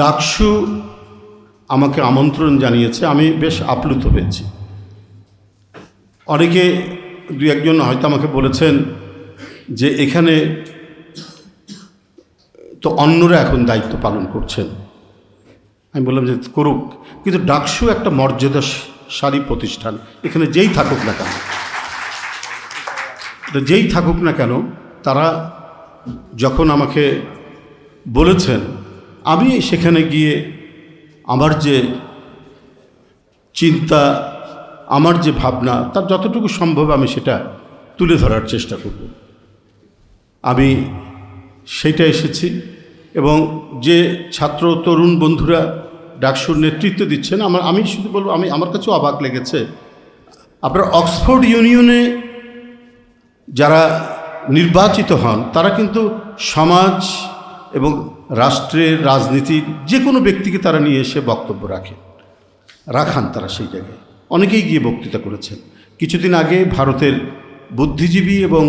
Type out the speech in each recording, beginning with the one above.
ডাকসু আমাকে আমন্ত্রণ জানিয়েছে, আমি বেশ আপ্লুত হয়েছি। অনেকে দু একজন হয়তো আমাকে বলেছেন যে এখানে তো অন্যরা এখন দায়িত্ব পালন করছেন। আমি বললাম যে করুক, কিন্তু ডাকসু একটা মর্যাদা মর্যাদাশালী প্রতিষ্ঠান। এখানে যেই থাকুক না কেন যেই থাকুক না কেন, তারা যখন আমাকে বলেছেন আমি সেখানে গিয়ে আমার যে চিন্তা, আমার যে ভাবনা, তার যতটুকু সম্ভব আমি সেটা তুলে ধরার চেষ্টা করব। আমি সেইটা এসেছি এবং যে ছাত্র, তরুণ বন্ধুরা ডাকসুর নেতৃত্ব দিচ্ছেন, আমার, আমি শুধু বলব, আমি, আমার কাছেও অবাক লেগেছে। আপনার অক্সফোর্ড ইউনিয়নে যারা নির্বাচিত হন, তারা কিন্তু সমাজ এবং রাষ্ট্রের রাজনীতির যে কোনো ব্যক্তিকে তারা নিয়ে এসে বক্তব্য রাখেন, রাখান তারা সেই জায়গায়। অনেকেই গিয়ে বক্তৃতা করেছেন। কিছুদিন আগে ভারতের বুদ্ধিজীবী এবং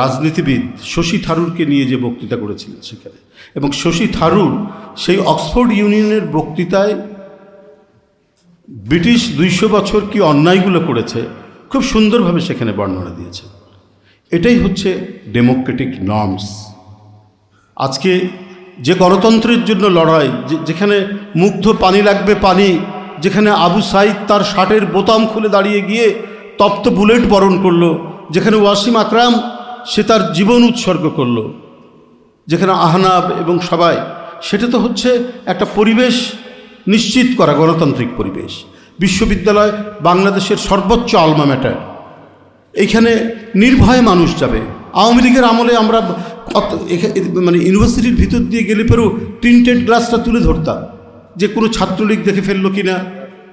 রাজনীতিবিদ শশী থারুরকে নিয়ে যে বক্তৃতা করেছিলেন সেখানে। এবং শশী থারুর সেই অক্সফোর্ড ইউনিয়নের বক্তৃতায় ব্রিটিশ দুইশো বছর কি অন্যায়গুলো করেছে, খুব সুন্দরভাবে সেখানে বর্ণনা দিয়েছে এটাই হচ্ছে ডেমোক্রেটিক নর্মস। আজকে যে গণতন্ত্রের জন্য লড়াই যেখানে মুগ্ধ পানি লাগবে পানি, যেখানে আবু সাইদ তার শার্টের বোতাম খুলে দাঁড়িয়ে গিয়ে তপ্ত বুলেট বরণ করল, যেখানে ওয়াসিম আকরাম সে তার জীবন উৎসর্গ করল, যেখানে আহনাব এবং সবাই, সেটা তো হচ্ছে একটা পরিবেশ নিশ্চিত করা, গণতান্ত্রিক পরিবেশ। বিশ্ববিদ্যালয় বাংলাদেশের সর্বোচ্চ আলমা ম্যাটার। এইখানে নির্ভয়ে মানুষ যাবে। আওয়ামী লীগের আমলে আমরা মানে ইউনিভার্সিটির ভিতর দিয়ে গেলে পরেও প্রিন্টেড গ্লাসটা তুলে ধরতাম যে কোনো ছাত্রলীগ দেখে ফেলল কি না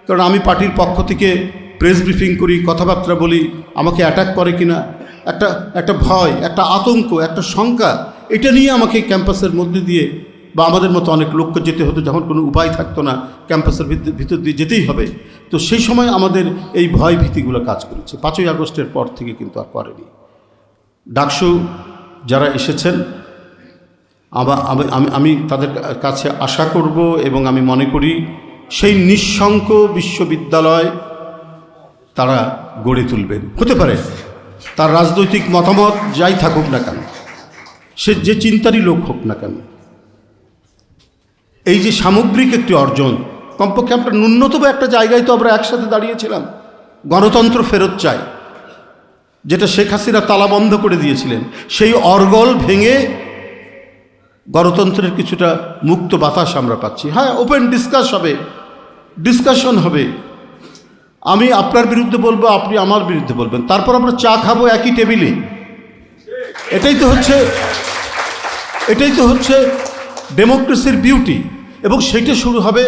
কারণ আমি পার্টির পক্ষ থেকে প্রেস ব্রিফিং করি, কথাবার্তা বলি, আমাকে অ্যাটাক করে কি না একটা একটা ভয়, একটা আতঙ্ক, একটা শঙ্কা, এটা নিয়ে আমাকে ক্যাম্পাসের মধ্যে দিয়ে বা আমাদের মতো অনেক লোককে যেতে হতো যখন কোনো উপায় থাকতো না ক্যাম্পাসের ভিতর- দিয়ে যেতেই হবে। তো সেই সময় আমাদের এই ভয় ভীতিগুলো কাজ করেছে। পাঁচই আগস্টের পর থেকে কিন্তু আর করেনি। ডাকসু যারা এসেছেন আমি আমি আমি তাদের কাছে আশা করব এবং আমি মনে করি সেই নিঃশঙ্ক বিশ্ববিদ্যালয় তারা গড়ে তুলবেন। হতে পারে তার রাজনৈতিক মতামত যাই থাকুক না কেন, সে যে চিন্তারই লোক হোক না কেন, এই যে সামগ্রিক একটি অর্জন, কমপক্ষে আমরা ন্যূনতম একটা জায়গায় তো আমরা একসাথে দাঁড়িয়েছিলাম, গণতন্ত্র ফেরত চাই। যেটা শেখ হাসিনা তালা বন্ধ করে দিয়েছিলেন, সেই অর্গল ভেঙে গণতন্ত্রের কিছুটা মুক্ত বাতাস আমরা পাচ্ছি। হ্যাঁ ওপেন ডিসকাস হবে ডিসকাশন হবে। আমি আপনার বিরুদ্ধে বলব, আপনি আমার বিরুদ্ধে বলবেন। তারপর আমরা চা খাব একই টেবিলে। এটাই তো হচ্ছে, এটাই তো হচ্ছে ডেমোক্রেসির বিউটি এবং সেটা শুরু হবে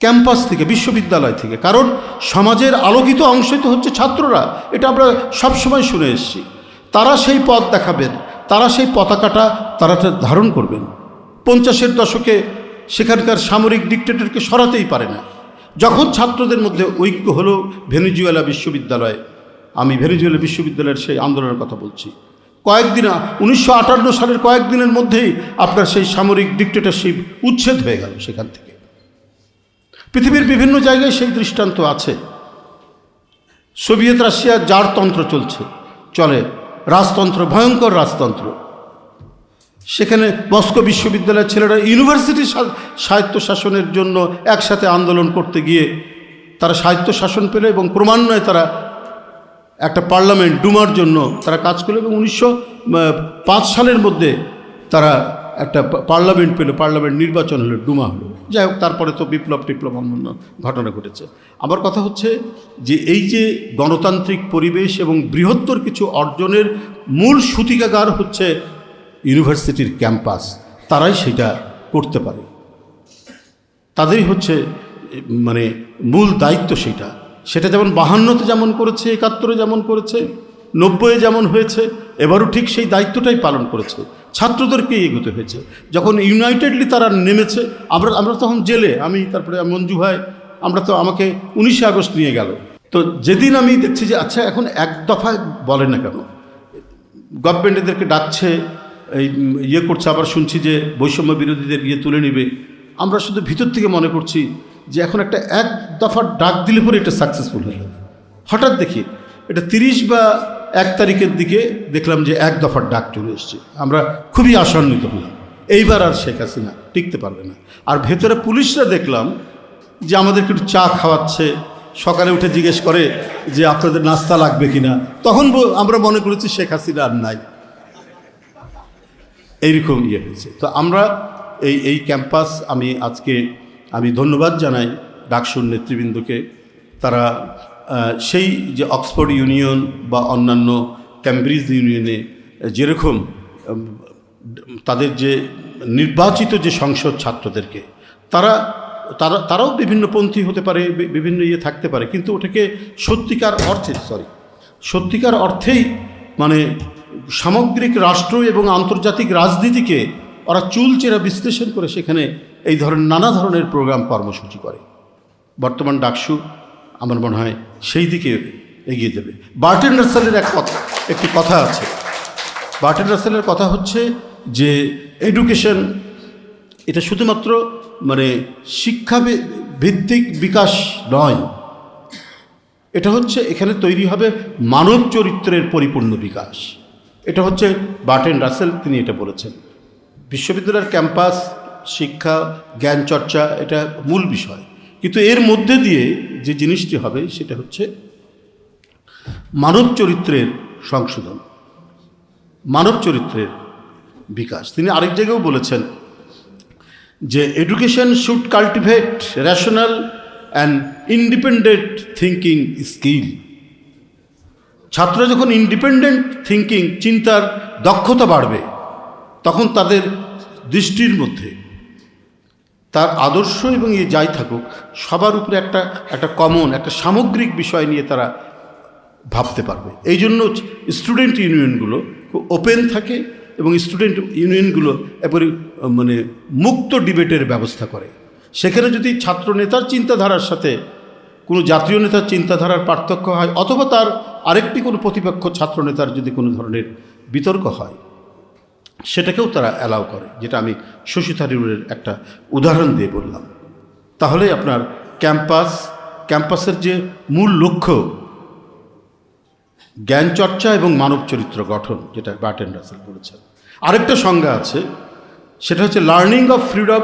ক্যাম্পাস থেকে, বিশ্ববিদ্যালয় থেকে। কারণ সমাজের আলোকিত অংশই তো হচ্ছে ছাত্ররা। এটা আমরা সবসময় শুনে এসেছি। তারা সেই পথ দেখাবেন, তারা সেই পতাকাটা তারা ধারণ করবেন। পঞ্চাশের দশকে সেখানকার সামরিক ডিক্টেটরকে সরাতেই পারে না। যখন ছাত্রদের মধ্যে ঐক্য হলো ভেনিজুয়েলা বিশ্ববিদ্যালয়ে, আমি ভেনিজুয়েলা বিশ্ববিদ্যালয়ের সেই আন্দোলনের কথা বলছি। কয়েকদিন, উনিশশো আটান্ন সালের কয়েকদিনের মধ্যেই আপনার সেই সামরিক ডিক্টেটরশিপ উচ্ছেদ হয়ে গেল সেখান থেকে। পৃথিবীর বিভিন্ন জায়গায় সেই দৃষ্টান্ত আছে। সোভিয়েত রাশিয়ার জার তন্ত্র চলছে। চলে রাজতন্ত্র, ভয়ঙ্কর রাজতন্ত্র। সেখানে মস্কো বিশ্ববিদ্যালয়ের ছেলেরা ইউনিভার্সিটি সাহিত্য শাসনের জন্য একসাথে আন্দোলন করতে গিয়ে তারা সাহিত্য শাসন পেল এবং ক্রমান্বয়ে তারা একটা পার্লামেন্ট ডুমার জন্য তারা কাজ করল এবং উনিশশো পাঁচ সালের মধ্যে তারা একটা পার্লামেন্ট পেল, পার্লামেন্ট নির্বাচন হলো, ডুমা হলো। যাই হোক, তারপরে তো বিপ্লব টিপ্লব অন্যান্য ঘটনা ঘটেছে। আমার কথা হচ্ছে যে এই যে গণতান্ত্রিক পরিবেশ এবং বৃহত্তর কিছু অর্জনের মূল সূতিকাগার হচ্ছে ইউনিভার্সিটির ক্যাম্পাস, তারাই সেটা করতে পারে। তাদেরই হচ্ছে মানে মূল দায়িত্ব সেটা। সেটা যেমন বাহান্নতে যেমন করেছে, একাত্তরে যেমন করেছে, নব্বইয়ে যেমন হয়েছে, এবারও ঠিক সেই দায়িত্বটাই পালন করেছে। ছাত্রদেরকেই এগোতে হয়েছে। যখন ইউনাইটেডলি তারা নেমেছে, আমরা আমরা তখন জেলে, আমি, তারপরে মঞ্জু ভাই, আমরা তো আমাকে উনিশে আগস্ট নিয়ে গেল। তো যেদিন আমি দেখছি যে আচ্ছা এখন এক দফায় বলে না কেন? গভর্নমেন্ট এদেরকে ডাকছে, এই ইয়ে করছে, আবার শুনছি যে বৈষম্য বিরোধীদের ইয়ে তুলে নেবে। আমরা শুধু ভিতর থেকে মনে করছি যে, এখন একটা এক দফার ডাক দিলে পরে এটা সাকসেসফুল হয়ে যাবে। হঠাৎ দেখি, এটা তিরিশ বা এক তারিখের দিকে দেখলাম যে এক দফার ডাক চলে এসছে। আমরা খুবই আশান্বিত হলাম। এইবার আর শেখ হাসিনা টিকতে পারবে না। আর ভেতরে পুলিশরা দেখলাম যে আমাদেরকে একটু চা খাওয়াচ্ছে, সকালে উঠে জিজ্ঞেস করে যে আপনাদের নাস্তা লাগবে কিনা। তখন আমরা মনে করেছি শেখ হাসিনা আর নাই। এইরকম ইয়ে হয়েছে। তো আমরা এই এই ক্যাম্পাস আমি আজকে, আমি ধন্যবাদ জানাই ডাকসুর নেতৃবৃন্দকে। তারা সেই যে অক্সফোর্ড ইউনিয়ন বা অন্যান্য ক্যামব্রিজ ইউনিয়নে যেরকম তাদের যে নির্বাচিত যে সংসদ ছাত্রদেরকে, তারা তারা, তারাও বিভিন্ন পন্থী হতে পারে বিভিন্ন ইয়ে থাকতে পারে, কিন্তু ওটাকে সত্যিকার অর্থে সরি সত্যিকার অর্থেই মানে সামগ্রিক রাষ্ট্র এবং আন্তর্জাতিক রাজনীতিকে ওরা চুলচেরা বিশ্লেষণ করে সেখানে এই ধরনের, নানা ধরনের প্রোগ্রাম কর্মসূচি করে। বর্তমান ডাকসু আমার মনে হয় সেই দিকে এগিয়ে যাবে। বার্টেন রাসেলের এক কথা, একটি কথা আছে। বার্টেন রাসেলের কথা হচ্ছে যে এডুকেশন, এটা শুধুমাত্র মানে শিক্ষা ভিত্তিক বিকাশ নয়। এটা হচ্ছে এখানে তৈরি হবে মানব চরিত্রের পরিপূর্ণ বিকাশ। এটা হচ্ছে বার্টেন রাসেল তিনি এটা বলেছেন। বিশ্ববিদ্যালয়ের ক্যাম্পাস, শিক্ষা, জ্ঞান চর্চা, এটা মূল বিষয়। কিন্তু এর মধ্যে দিয়ে যে জিনিসটি হবে, সেটা হচ্ছে মানব চরিত্রের সংশোধন, মানব চরিত্রের বিকাশ। তিনি আরেক জায়গায়ও বলেছেন যে education should cultivate rational and independent thinking skill ছাত্র যখন ইন্ডিপেন্ডেন্ট থিঙ্কিং চিন্তার দক্ষতা বাড়বে, তখন তাদের দৃষ্টির মধ্যে তার আদর্শ এবং ইয়ে যাই থাকুক, সবার উপরে একটা একটা কমন একটা সামগ্রিক বিষয় নিয়ে তারা ভাবতে পারবে। এই জন্য স্টুডেন্ট ইউনিয়নগুলো ওপেন থাকে এবং স্টুডেন্ট ইউনিয়নগুলো একেবারে মানে মুক্ত ডিবেটের ব্যবস্থা করে। সেখানে যদি ছাত্র নেতার চিন্তাধারার সাথে কোনো জাতীয় নেতার চিন্তাধারার পার্থক্য হয়, অথবা তার আরেকটি কোনো প্রতিপক্ষ ছাত্র নেতার যদি কোনো ধরনের বিতর্ক হয় সেটাকেও তারা অ্যালাউ করে, যেটা আমি শশী থারুরের একটা উদাহরণ দিয়ে বললাম। তাহলে আপনার ক্যাম্পাস, ক্যাম্পাসের যে মূল লক্ষ্য, জ্ঞান চর্চা এবং মানব চরিত্র গঠন, যেটা বার্টেন রাসেল বলেছেন। আরেকটা সংজ্ঞা আছে, সেটা হচ্ছে learning of freedom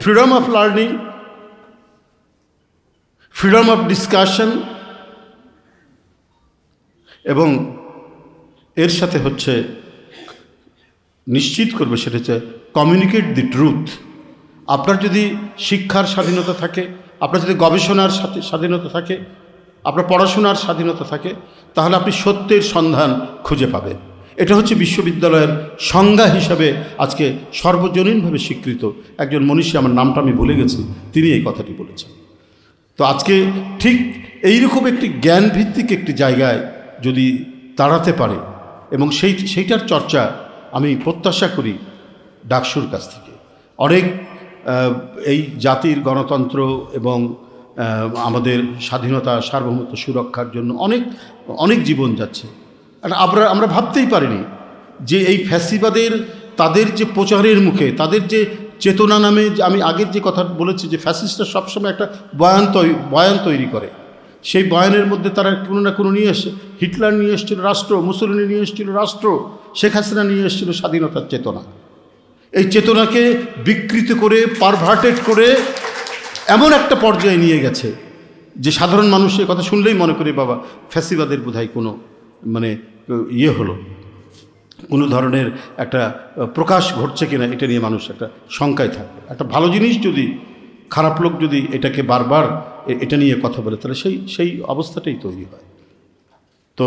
freedom of learning freedom of discussion এবং এর সাথে হচ্ছে নিশ্চিত করবে সেটা হচ্ছে কমিউনিকেট দি ট্রুথ আপনার যদি শিক্ষার স্বাধীনতা থাকে, আপনার যদি গবেষণার সাথে স্বাধীনতা থাকে, আপনার পড়াশোনার স্বাধীনতা থাকে, তাহলে আপনি সত্যের সন্ধান খুঁজে পাবেন। এটা হচ্ছে বিশ্ববিদ্যালয়ের সংজ্ঞা হিসাবে আজকে সর্বজনীনভাবে স্বীকৃত একজন মনীষী, আমার নামটা আমি ভুলে গেছি, তিনি এই কথাটি বলেছেন। তো আজকে ঠিক এইরকম একটি জ্ঞানভিত্তিক একটি জায়গায় যদি দাঁড়াতে পারে, এবং সেই, সেইটার চর্চা আমি প্রত্যাশা করি ডাকসুর কাছ থেকে। অনেক এই জাতির গণতন্ত্র এবং আমাদের স্বাধীনতা, সার্বভৌমত্ব সুরক্ষার জন্য অনেক অনেক জীবন যাচ্ছে। আমরা আমরা ভাবতেই পারিনি যে এই ফ্যাসিবাদের, তাদের যে প্রচারের মুখে, তাদের যে চেতনা নামে যে আমি আগের যে কথা বলেছি যে ফ্যাসিস্টরা সবসময় একটা বয়ান বয়ান তৈরি করে। সেই বয়ানের মধ্যে তারা কোনো না কোনো নিয়ে এসে, হিটলার নিয়ে এসেছিল, রাষ্ট্র, মুসলিনি নিয়ে এসেছিল, রাষ্ট্র। শেখ হাসিনা নিয়ে এসেছিল স্বাধীনতার চেতনা। এই চেতনাকে বিকৃত করে পারভার্টেড করে এমন একটা পর্যায়ে নিয়ে গেছে যে সাধারণ মানুষের কথা শুনলেই মনে করে, বাবা, ফ্যাসিবাদের বোধহয় কোনো মানে ইয়ে হলো। কোনো ধরনের একটা প্রকাশ ঘটছে কিনা এটা নিয়ে মানুষ একটা শঙ্কায় থাকবে একটা ভালো জিনিস যদি, খারাপ লোক যদি এটাকে বারবার এটা নিয়ে কথা বলে, তাহলে সেই সেই অবস্থাটাই তৈরি হয়। তো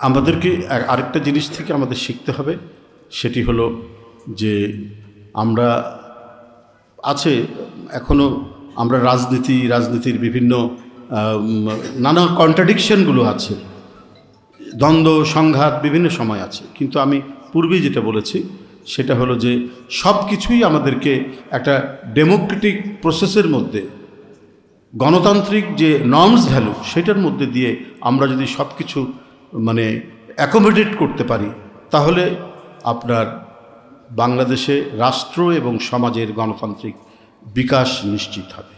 আমাদেরকে আরেকটা জিনিস থেকে আমাদের শিখতে হবে, সেটি হলো যে আমরা আছে এখনও আমরা রাজনীতি, রাজনীতির বিভিন্ন নানা কন্ট্রাডিকশনগুলো আছে, দ্বন্দ্ব, সংঘাত বিভিন্ন সময় আছে, কিন্তু আমি পূর্বেই যেটা বলেছি, সেটা হলো যে সব কিছুই আমাদেরকে একটা ডেমোক্রেটিক প্রসেসের মধ্যে, গণতান্ত্রিক যে নর্মস ভ্যালু সেটার মধ্যে দিয়ে আমরা যদি সব কিছু মানে অ্যাকোমোডেট করতে পারি, তাহলে আপনার বাংলাদেশে রাষ্ট্র এবং সমাজের গণতান্ত্রিক বিকাশ নিশ্চিত হবে।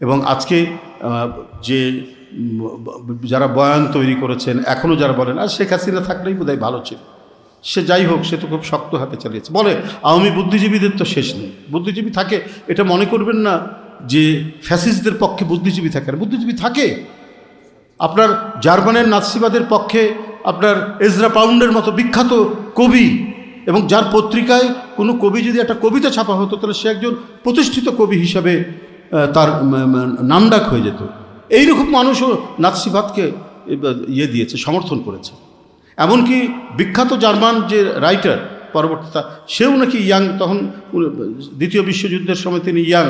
এবং আজকে যে যারা বয়ান তৈরি করেছেন, এখনও যারা বলেন, আর শেখ হাসিনা থাকলেই বোধহয় ভালো ছিল। সে যাই হোক, সে তো খুব শক্ত হাতে চালিয়েছে। বলে, আওয়ামী বুদ্ধিজীবীদের তো শেষ নেই। বুদ্ধিজীবী থাকে, এটা মনে করবেন না যে, ফ্যাসিস্টদের পক্ষে বুদ্ধিজীবী থাকে আর বুদ্ধিজীবী থাকে আপনার জার্মানের নাৎসিবাদের পক্ষে আপনার এজরা পাউন্ডের মতো বিখ্যাত কবি এবং যার পত্রিকায় কোনো কবি যদি একটা কবিতা ছাপা হতো, তাহলে সে একজন প্রতিষ্ঠিত কবি হিসাবে তার নামডাক হয়ে যেত। এইরকম মানুষও নাৎসিবাদকে ইয়ে দিয়েছে, সমর্থন করেছে। এমনকি বিখ্যাত জার্মান যে রাইটার, পরবর্তীতা সেও নাকি ইয়াং, তখন দ্বিতীয় বিশ্বযুদ্ধের সময় তিনি ইয়াং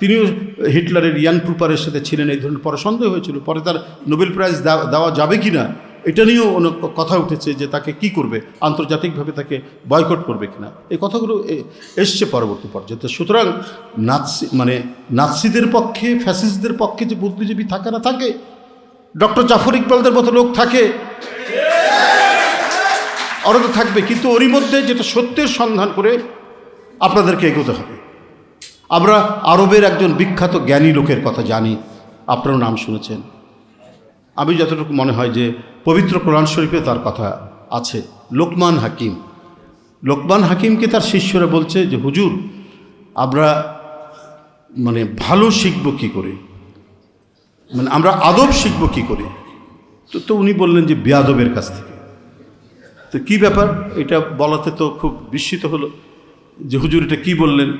তিনিও হিটলারের ইয়াং ট্রুপারের সাথে ছিলেন, এই ধরনের পরে সন্দেহ হয়েছিল। পরে তার নোবেল প্রাইজ দেওয়া- যাবে কি না এটা নিয়েও অনেক কথা উঠেছে যে তাকে কি করবে, আন্তর্জাতিকভাবে তাকে বয়কট করবে কিনা। এই কথাগুলো এসছে পরবর্তী পর্যায়ে। সুতরাং নাৎসি মানে নাৎসিদের পক্ষে, ফ্যাসিস্টদের পক্ষে যে বুদ্ধিজীবী থাকে না থাকে, ডক্টর জাফর ইকবালদের মতো লোক থাকে ওরা তো থাকবে। কিন্তু ওরই মধ্যে যেটা সত্যের সন্ধান করে আপনাদেরকে এগোতে হবে। আমরা আরবের একজন বিখ্যাত জ্ঞানী লোকের কথা জানি। আপনারও নাম শুনেছেন। আমি যতটুকু মনে হয় যে পবিত্র কোরআন শরীফে তার কথা আছে। লোকমান হাকিম। লোকমান হাকিমকে তার শিষ্যরা বলছে যে, হুজুর, আমরা মানে ভালো শিখব কি করে? মানে আমরা আদব শিখব কি করে? তো তো উনি বললেন যে বেয়াদবের কাছ থেকে। তো কি ব্যাপার? এটা বলাতে তো খুব বিস্মিত হলো। যে, হুজুর, এটা কী বললেন?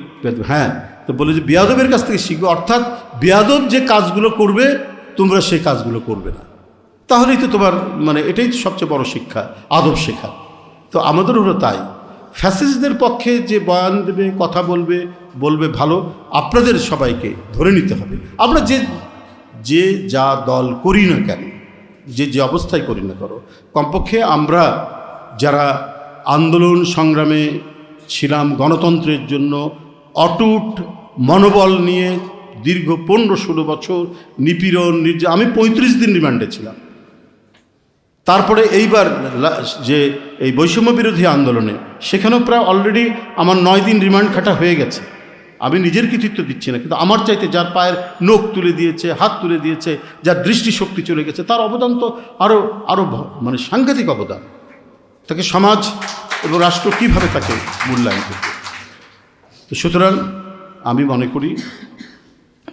হ্যাঁ তো বলে যে বেয়াদবের কাছ থেকে শিখবে। অর্থাৎ বেয়াদব যে কাজগুলো করবে, তোমরা সেই কাজগুলো করবে না। তাহলেই তো তোমার মানে এটাই সবচেয়ে বড় শিক্ষা, আদব শেখা। তো আমাদের হলো তাই। ফ্যাসিস্টদের পক্ষে যে বয়ান দেবে, কথা বলবে বলবে ভালো, আপনাদের সবাইকে ধরে নিতে হবে। আমরা যে যে যা দল করি না কেন, যে যে অবস্থায় করি না করো কমপক্ষে আমরা যারা আন্দোলন সংগ্রামে ছিলাম গণতন্ত্রের জন্য, অটুট মনোবল নিয়ে দীর্ঘ পনেরো ষোলো বছর নিপীড়ন, নির্যা আমি পঁয়ত্রিশ দিন রিমান্ডে ছিলাম। তারপরে এইবার যে এই বৈষম্য বিরোধী আন্দোলনে, সেখানেও প্রায় অলরেডি আমার নয় দিন রিমান্ড খাটা হয়ে গেছে। আমি নিজের কৃতিত্ব দিচ্ছি না, কিন্তু আমার চাইতে যার পায়ের নখ তুলে দিয়েছে, হাত তুলে দিয়েছে, যার দৃষ্টিশক্তি চলে গেছে, তার অবদান তো আরও আরও মানে সাংঘাতিক অবদান। তাকে সমাজ এবং রাষ্ট্র কীভাবে তাকে মূল্যায়ন করবে? তো সুতরাং আমি মনে করি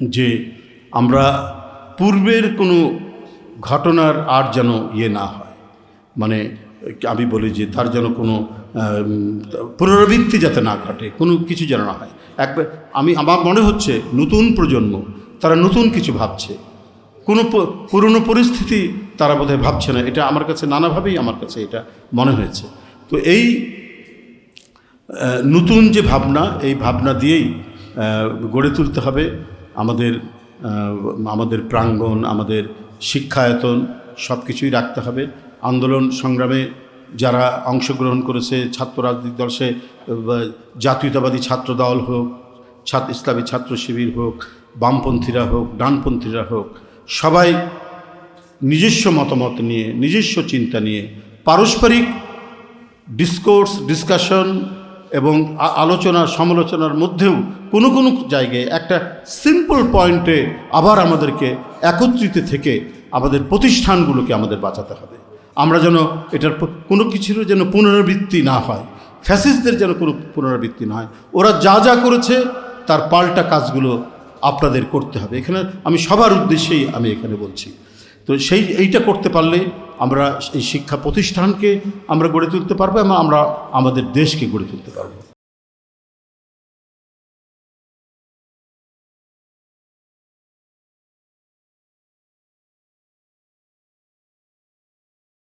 যে আমরা পূর্বের কোনো ঘটনার আর যেন ইয়ে না হয়। মানে আমি বলি যে তার যেন কোনো পুনরাবৃত্তি যাতে না ঘটে, কোনো কিছু যেন না হয়। একবার আমি, আমার মনে হচ্ছে নতুন প্রজন্ম, তারা নতুন কিছু ভাবছে। কোনো পুরনো পরিস্থিতি তারা বোধহয় ভাবছে না। এটা আমার কাছে নানাভাবেই আমার কাছে এটা মনে হয়েছে। তো এই নতুন যে ভাবনা, এই ভাবনা দিয়েই গড়ে তুলতে হবে। আমাদের আমাদের প্রাঙ্গণ, আমাদের শিক্ষায়তন সব কিছুই রাখতে হবে। আন্দোলন সংগ্রামে যারা অংশগ্রহণ করেছে, ছাত্র রাজনৈতিক দল, সে জাতীয়তাবাদী ছাত্র দল হোক, ছাত্র, ইসলামী ছাত্র শিবির হোক, বামপন্থীরা হোক, ডানপন্থীরা হোক, সবাই নিজস্ব মতামত নিয়ে, নিজস্ব চিন্তা নিয়ে, পারস্পরিক ডিসকোর্স ডিসকাশন এবং আলোচনা, সমালোচনার মধ্যেও কোনো কোনো জায়গায় একটা সিম্পল পয়েন্টে আবার আমাদেরকে একত্রিত থেকে আমাদের প্রতিষ্ঠানগুলোকে আমাদের বাঁচাতে হবে। আমরা যেন এটার কোনো কিছুর যেন পুনরাবৃত্তি না হয় ফ্যাসিস্টদের যেন কোনো পুনরাবৃত্তি না হয়। ওরা যা যা করেছে, তার পাল্টা কাজগুলো আপনাদের করতে হবে। এখানে আমি সবার উদ্দেশ্যেই আমি এখানে বলছি। তো সেই, এইটা করতে পারলে আমরা এই শিক্ষা প্রতিষ্ঠানকে আমরা গড়ে তুলতে পারব এবং আমরা আমাদের দেশকে গড়ে তুলতে পারব।